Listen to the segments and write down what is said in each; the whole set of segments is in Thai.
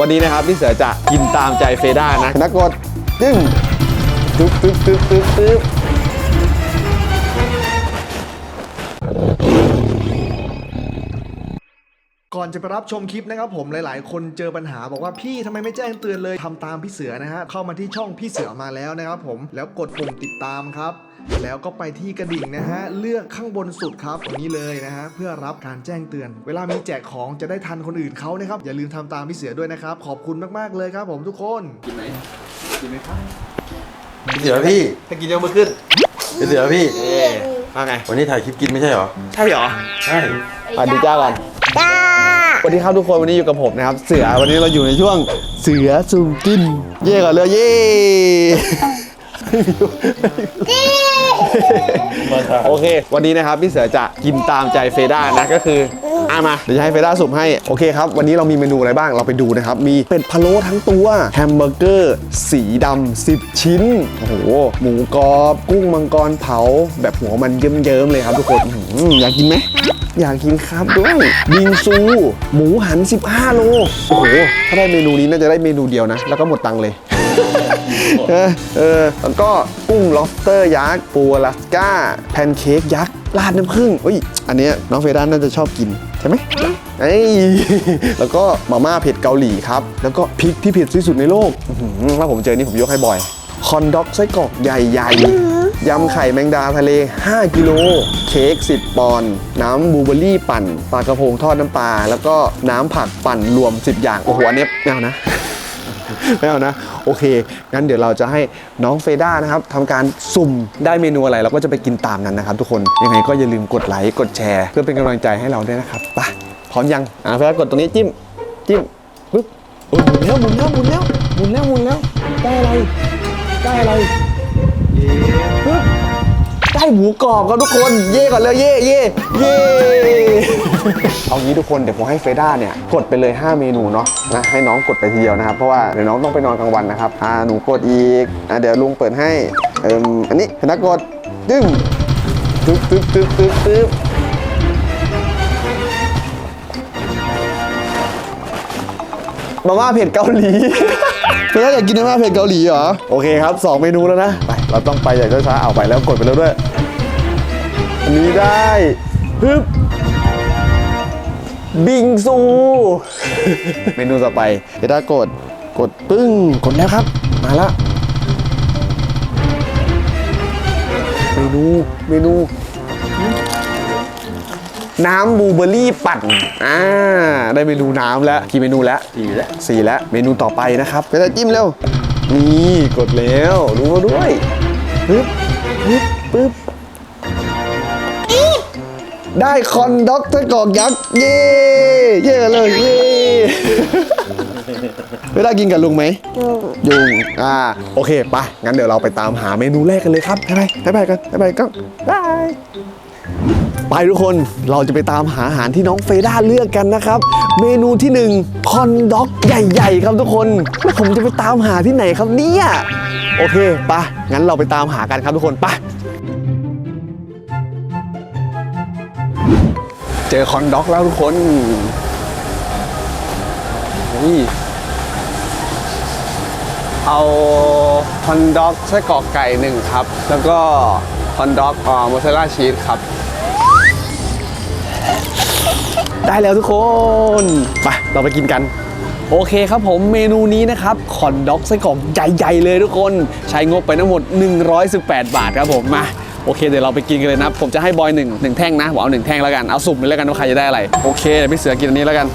วันนี้นะครับพี่เสือจะกินตามใจเฟด้านะนักกดจึ้งตึ๊บตึ๊บตึ๊บตึ๊บตึ๊บก่อนจะไปรับชมคลิปนะครับผมหลายๆ คนเจอปัญหาบอกว่าพี่ทำไมไม่แจ้งเตือนเลยทำตามพี่เสือนะฮะเข้ามาที่ช่องพี่เสือมาแล้วนะครับผมแล้วกดปุ่มติดตามครับ แล้วก็ไปที่กระดิ่งนะฮะ เลือกข้างบนสุดครับตรงนี้เลยนะฮะ เพื่อรับการแจ้งเตือน เวลามีแจกของจะได้ทันคนอื่นเขานะครับ อย่าลืมทำตามพี่เสือด้วยนะครับ ขอบคุณมากๆเลยครับผมทุกคน กินไหมกินไหมครับพี่เสือพี่ ถ้ากินยกมือขึ้นพี่เสือพี่เอ๊ว่าไง วันนี้ถ่ายคลิปกินไม่ใช่เหรอ ใช่เหรอ ใช่สวัสดีจ้าก่อนสวัสดีครับทุกคนวันนี้อยู่กับผมนะครับ เสือวันนี้เราอยู่ในช่วงเสือซูมกิน เย่ก่อนเลยเย่มาถ่าย โอเค วันนี้นะครับพี่เสือจะกินตามใจเฟด้านะก็คืออะมาเดี๋ยวจะให้เฟด้าสุ่มให้โอเคครับ วันนี้เรามีเมนูอะไรบ้างเราไปดูนะครับ มีเป็ดพะโล้ทั้งตัวแฮมเบอร์เกอร์ สีดำ10 ชิ้นโอ้โหหมูกรอบ กุ้งมังกรเผา แบบหัวมันเยิ้มๆเลยครับทุกคนอื้อหืออยากกินไหมอยากกินครับด้วยบิงซู หมูหัน 15 โล โอ้โห ถ้าได้เมนูนี้น่าจะได้เมนูเดียวนะ แล้วก็หมดตังค์เลย เออเออแล้วก็กุ้ง lobster ยักษ์ปูอลาสก้าแพนเค้กยักษ์ราดน้ำผึ้งอุ้ยอันเนี้ยน้องเฟรานน่าจะชอบกินใช่ไหมเอ้ยแล้วก็มาม่าเผ็ดเกาหลีครับ แล้วก็พริกที่เผ็ดที่สุดในโลกอื้อหือถ้าผมเจอนี่ผมยกให้บ่อย คอนด็อกไส้กรอกใหญ่ๆ ยำไข่แมงดาทะเล 5 กิโล เค้ก 10 ปอนด์น้ำบลูเบอร์รี่ปั่น ปลากระพงทอดน้ำปลา แล้วก็น้ำผักปั่นรวม 10 อย่าง โอ้โหอันเนี้ยไม่เอานะ ไม่เอานะ โอเค งั้นเดี๋ยวเราจะให้น้องเฟด้านะครับทำการสุ่มได้เมนูอะไรเราก็จะไปกินตามนั้นนะครับ ทุกคนยังไงก็อย่าลืมกดไลค์กดแชร์ เพื่อเป็นกำลังใจให้เราด้วยนะครับไปพร้อมยังอ่าเฟด้ากดตรงนี้จิ้มจิ้มปึ๊บโอ้ยหมุนแล้วหมุนแล้วหมุนแล้วหมุนแล้วหมุนแล้วได้อะไรได้อะไร หมูกรอบครับทุกคน เย่ก่อนเลยเย่เย่เย่เอางี้ทุกคนเดี๋ยวผมให้เฟด้าเนี่ยกดไปเลย 5 เมนูเนาะนะให้น้องกดไปทีเดียวนะครับ เพราะว่าเดี๋ยวน้องต้องไปนอนกลางวันนะครับอ่าหนูกดอีกอ่าเดี๋ยวลุงเปิดให้เอิมอันนี้เฟด้ากดดึงตึ๊บตึ๊บตึ๊บตึ๊บตึ๊บมาม่าเผ็ดเกาหลีเฟด้าอยากกินมาม่าเผ็ดเกาหลีเหรอ โอเคครับ 2 เมนูแล้วนะ ไป เราต้องไปอย่างช้าๆเอาไปแล้วกดไปแล้วด้วย อันนี้ได้ปึ๊บบิงซู เมนูต่อไปเดต้ากดกดปึ้งกดแล้วครับ มาละเมนูเมนู น้ำบลูเบอร์รี่ปั่นอ่าได้เมนูน้ำแล้วกี่เมนูแล้วดีแล้วสี่แล้วเมนูต่อไปนะครับก็จะจิ้มเร็วนี่กดแล้วรู้มาด้วยปึ๊บปึ๊บปึ๊บ ได้คอนด็อกไส้กรอกยักษ์เย่เย่กันเลยเย่ไม่ได้กินกับลุงไหมยุงอ่าโอเคไปงั้นเดี๋ยวเราไปตามหาเมนูแรกกันเลยครับไปไปไปกันไปไปกันบายไปทุกคนเราจะไปตามหาอาหารที่น้องเฟด้าเลือกกันนะครับ เมนูที่หนึ่งคอนด็อกใหญ่ ๆ ครับทุกคนแล้วผมจะไปตามหาที่ไหนครับเนี่ยโอเคไปงั้นเราไปตามหากันครับทุกคนไป เจอคอนด็อกแล้วทุกคนนี่เอาคอนด็อกไส้กรอกไก่หนึ่งครับ แล้วก็คอนด็อกอ่ามอสซาเรลล่าชีสครับ ได้แล้วทุกคน ไป เราไปกินกัน โอเคครับผมเมนูนี้นะครับคอนด็อกไส้กรอกใหญ่ ๆ เลยทุกคน ใช้งบไปทั้งหมด 118 บาทครับผมมา โอเคเดี๋ยวเราไปกินกันเลยนะ ผมจะให้บอยหนึ่งหนึ่งแท่งนะผมเอาหนึ่งแท่งแล้วกัน เอาสุ่มเลยแล้วกันว่าใครจะได้อะไร โอเคเดี๋ยวพี่เสือกินอันนี้แล้วกัน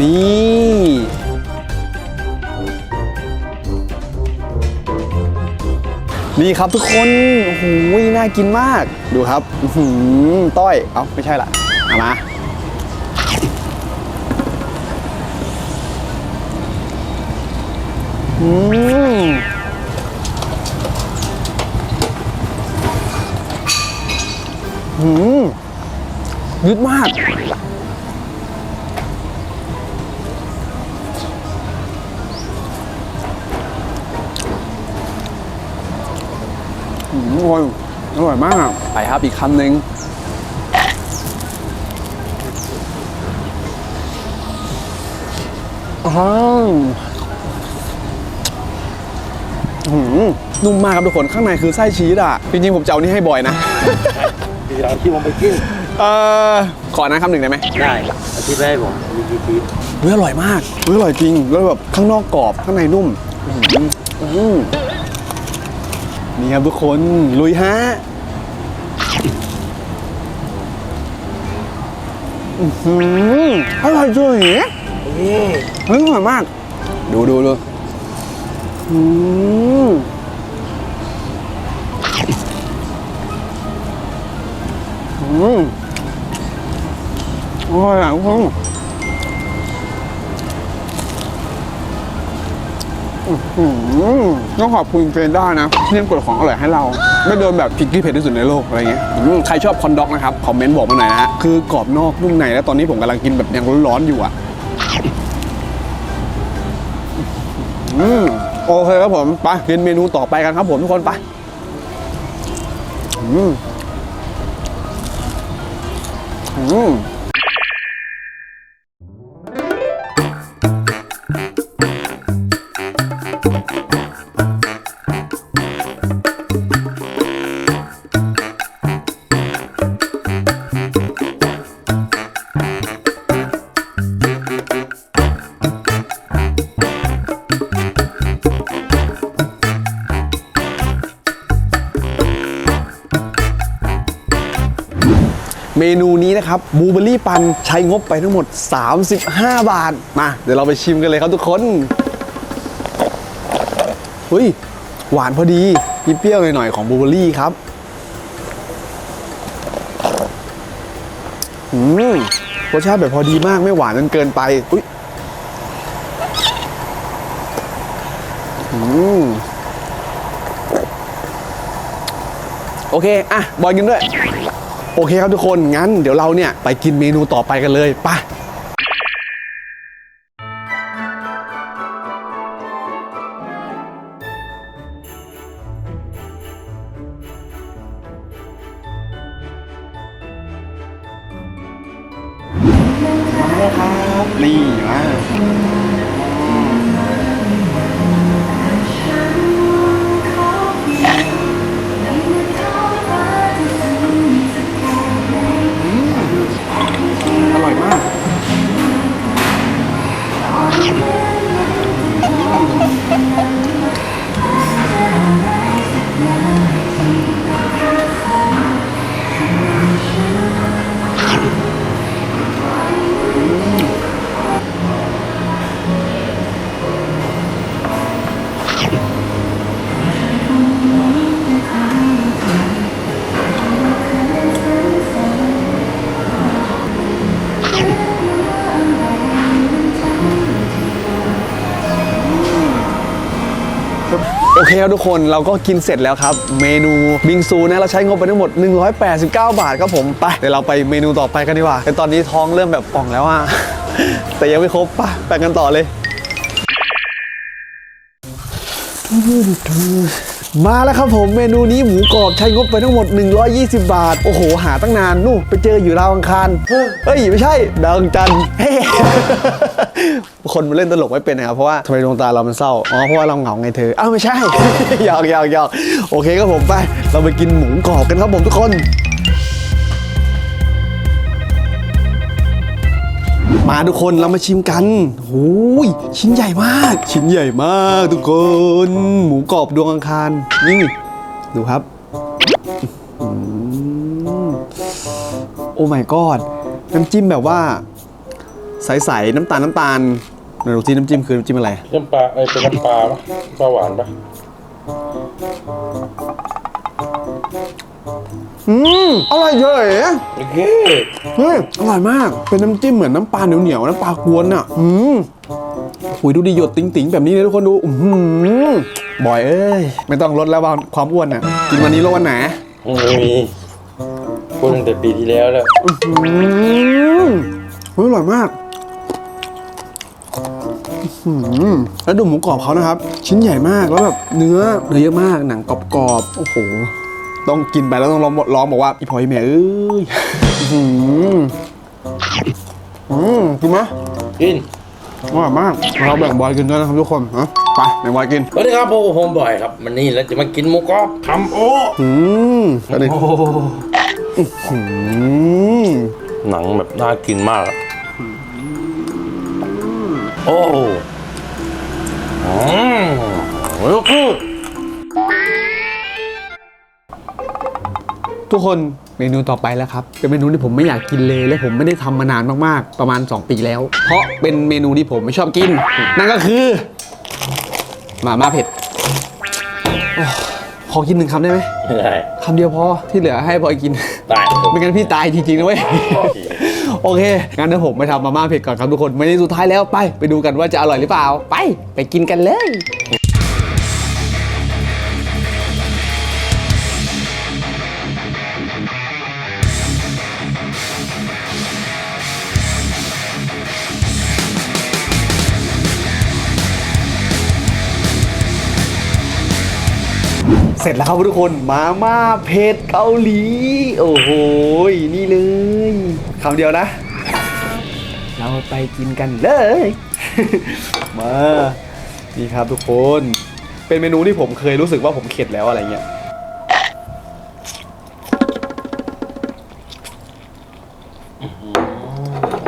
นี่นี่ครับทุกคน โอ้โห น่ากินมาก ดูครับหือต้อย เอ้า ไม่ใช่ละเอามา อืม หืมยืดมาก อืมอร่อยอร่อยมากไปครับอีกคำหนึ่งอ้าวอื้อหือนุ่มมากครับทุกคนข้างในคือไส้ชีสอะ จริงๆผมจะเอานี่ให้บ่อยนะ ทีเราที่ผมไปกินเออขอนะคำหนึ่งได้ไหมได้อาทิตย์แรกผมมีกี่ทีเฮ้ยอร่อยมากเฮ้ยอร่อยจริง แล้วแบบข้างนอกกรอบข้างในนุ่มอื้อหืออื้อหือนี่ครับทุกคนลุยฮะอื้อหืออร่อยจังเลยเฮ้ยอร่อยมาก ดูดูดูอืม อืมอร่อยอะทุกคนอืมต้องขอบคุณเฟรนด้านะที่ยังกดของอร่อยให้เรา ไม่โดนแบบพริกที่เผ็ดที่สุดในโลกอะไรเงี้ยใครชอบคอนด็อกนะครับ คอมเมนต์บอกมาหน่อยนะฮะ คือกรอบนอกนุ่มในแล้วตอนนี้ผมกำลังกินแบบยังร้อนๆอยู่อะอืมโอเคครับผม ไปกินเมนูต่อไปกันครับผมทุกคนไปอืม อื เมนูนี้นะครับบูเบอรี่ปันใช้งบไปทั้งหมด 35 บาท มา เดี๋ยวเราไปชิมกันเลยครับทุกคนเฮ้ยหวานพอดีมีเปรี้ยวหน่อยๆของบูเบอรี่ครับอืมรสชาติแบบพอดีมากไม่หวานจนเกินไปอุ้ยอืมโอเค อะ บอยกินด้วย โอเคครับทุกคนงั้นเดี๋ยวเราเนี่ยไปกินเมนูต่อไปกันเลยไป คครับทุกคนเราก็กินเสร็จแล้วครับ เมนูบิงซูนะเราใช้งบไปทั้งหมด 189 บาทครับผมไปเดี๋ยวเราไปเมนูต่อไปกันดีกว่าแต่ตอนนี้ท้องเริ่มแบบป่องแล้วอะแต่ยังไม่ครบป่ะไปกันต่อเลย มาแล้วครับผมเมนูนี้หมูกรอบใช้งบไปทั้งหมด 120 บาท โอ้โห หาตั้งนานนู่นไปเจออยู่ราวอังคารเฮ้ย ไม่ใช่ ดาวอังจันทร์เฮ้คนมันเล่นตลกไม่เป็นนะครับ เพราะว่าทำไมดวงตาเรามันเศร้า อ๋อ เพราะว่าเราเหงาไงเธอ อ้าว ไม่ใช่หยอกหยอกหยอกโอเคครับผมไป เราไปกินหมูกรอบกันครับผมทุกคน มาทุกคนเรามาชิมกันโอ้ยชิ้นใหญ่มาก ชิ้นใหญ่มากทุกคน หมูกรอบดวงอังคาร นี่ ดูครับอื้อหือโอ้ my god น้ำจิ้มแบบว่า ใสๆ น้ำตาลน้ำตาลไหนดูที่น้ำจิ้มคือน้ำจิ้มอะไร น้ำปลาไอ้เป็นน้ำปลาปะปลาหวานปะ อืมอร่อยเฉยโอเคเฮ้ยอร่อยมาก เป็นน้ำจิ้มเหมือนน้ำปลาเหนียวๆน้ำปลากวนอะ อืมหุยดูดิหยดติ๋งๆ แบบนี้เลยทุกคนดู อือหือบอยเอ้ย ไม่ต้องลดแล้วว่าความอ้วนอะ กินวันนี้ลดวันไหนไม่มีพูดตั้งแต่ปีที่แล้วแล้วอืมเฮ้ยอร่อยมากอื้อหือแล้วดูหมูกรอบเขานะครับ ชิ้นใหญ่มากแล้วแบบเนื้อเนื้อเยอะมากหนังกรอบๆโอ้โห ต้องกินไปแล้วต้องร้องร้องบอกว่าอีพอยแม่เอ้ยอื้อหืออืมกินไหมกินอร่อยมากเราแบ่งบอยกินด้วยนะครับทุกคนนะไปแบ่งบอยกินสวัสดีครับผมผมบ่อยครับมันนี่แล้วจะมากินหมูกรอบทำโอ้อืมอันนี้โอ้อืมหนังแบบน่ากินมากอะโอ้อืมลูกพูด ทุกคนเมนูต่อไปแล้วครับเป็นเมนูที่ผมไม่อยากกินเลยและผมไม่ได้ทำมานานมากๆ ประมาณ 2 ปีแล้ว เพราะเป็นเมนูที่ผมไม่ชอบกิน นั่นก็คือหมาม่าเผ็ดโอ้ขอกินหนึ่งคำได้ไหมไม่ได้คำเดียวพอที่เหลือให้บอยกินได้ไม่งั้นพี่ตายจริงๆนะเว้ยโอเค งั้นเดี๋ยวผมไปทำมาม่าเผ็ดก่อนครับทุกคนเมนูสุดท้ายแล้วไป ไปดูกันว่าจะอร่อยหรือเปล่า ไป ไปกินกันเลย สร็จแล้วครับทุกคนมาม่าเผ็ดเกาหลี โอ้โหนี่เลยคำเดียวนะ เราไปกินกันเลย มานี่ครับทุกคน เป็นเมนูที่ผมเคยรู้สึกว่าผมเข็ดแล้วอะไรเงี้ย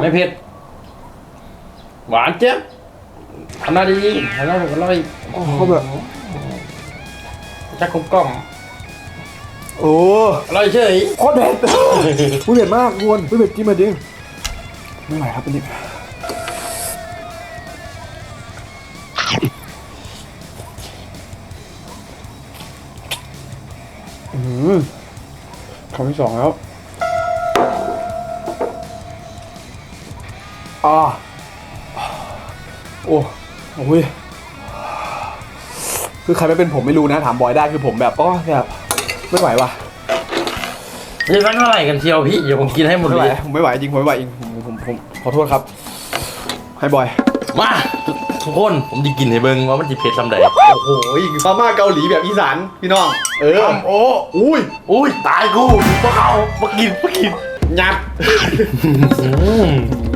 ไม่เผ็ดหวานเจี๊ยบทำได้ดีทำได้แบบอร่อยเขาแบบ จักกลมกล่อมโอ้อร่อยเฉยโคตรเผ็ดอุ้ยเผ็ดมากทุกคนอุ้ยเผ็ดจริงมาจริงไม่ไหวครับอันนี้อืมคำที่สองแล้วอ่าโอ้โอ้ย คือใครไม่เป็นผมไม่รู้นะถามบอยได้คือผมแบบอ๋อแบบไม่ไหวว่ะนี่สักเท่าไหร่กันเชียวพี่ เดี๋ยวผมกินให้หมดไม่ไหเลวยผมไม่ไหวจริงผมไม่ไหวจริงผมผมผมขอโทษครับ ให้บอย มาทุกคนผมจะกินให้เบิ้งว่ามันจะเผ็ดลำใดโอ้โหมาม่าเกาหลีแบบอีสานพี่น้อง เออโอ้อุ้ยอุ้ยตายกูพวกเขามากินมากินยัดอืม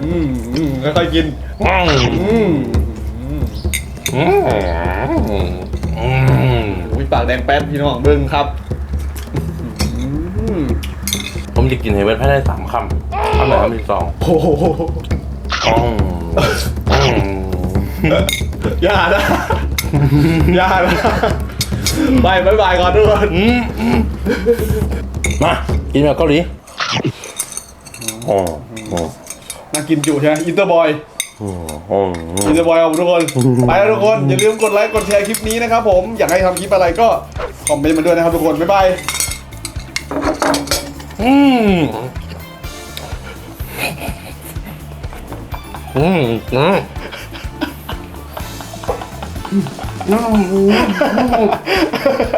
อืมอืมค่อยๆกินอืมอืมอืม อืมอุ้ยปากแดงแป๊ดพี่น้องเบิ้งครับอืมผมจะกินให้เบิ้งภายในสามคำคำไหนคำที่สองโอ้โหอืมอืมอย่านะอย่านะบายบายบายก่อนทุกคนอืมอืมมากินแบบเกาหลีอ๋ออ๋อน่ากินจุใช่ไหมอินเตอร์บอย อ๋ออ๋ออินเตอร์บอยเอาทุกคน ไปแล้วทุกคน อย่าลืมกดไลค์กดแชร์คลิปนี้นะครับผม อยากให้ทำคลิปอะไรก็คอมเมนต์มาด้วยนะครับทุกคน บ๊ายบายอืมอืมอืม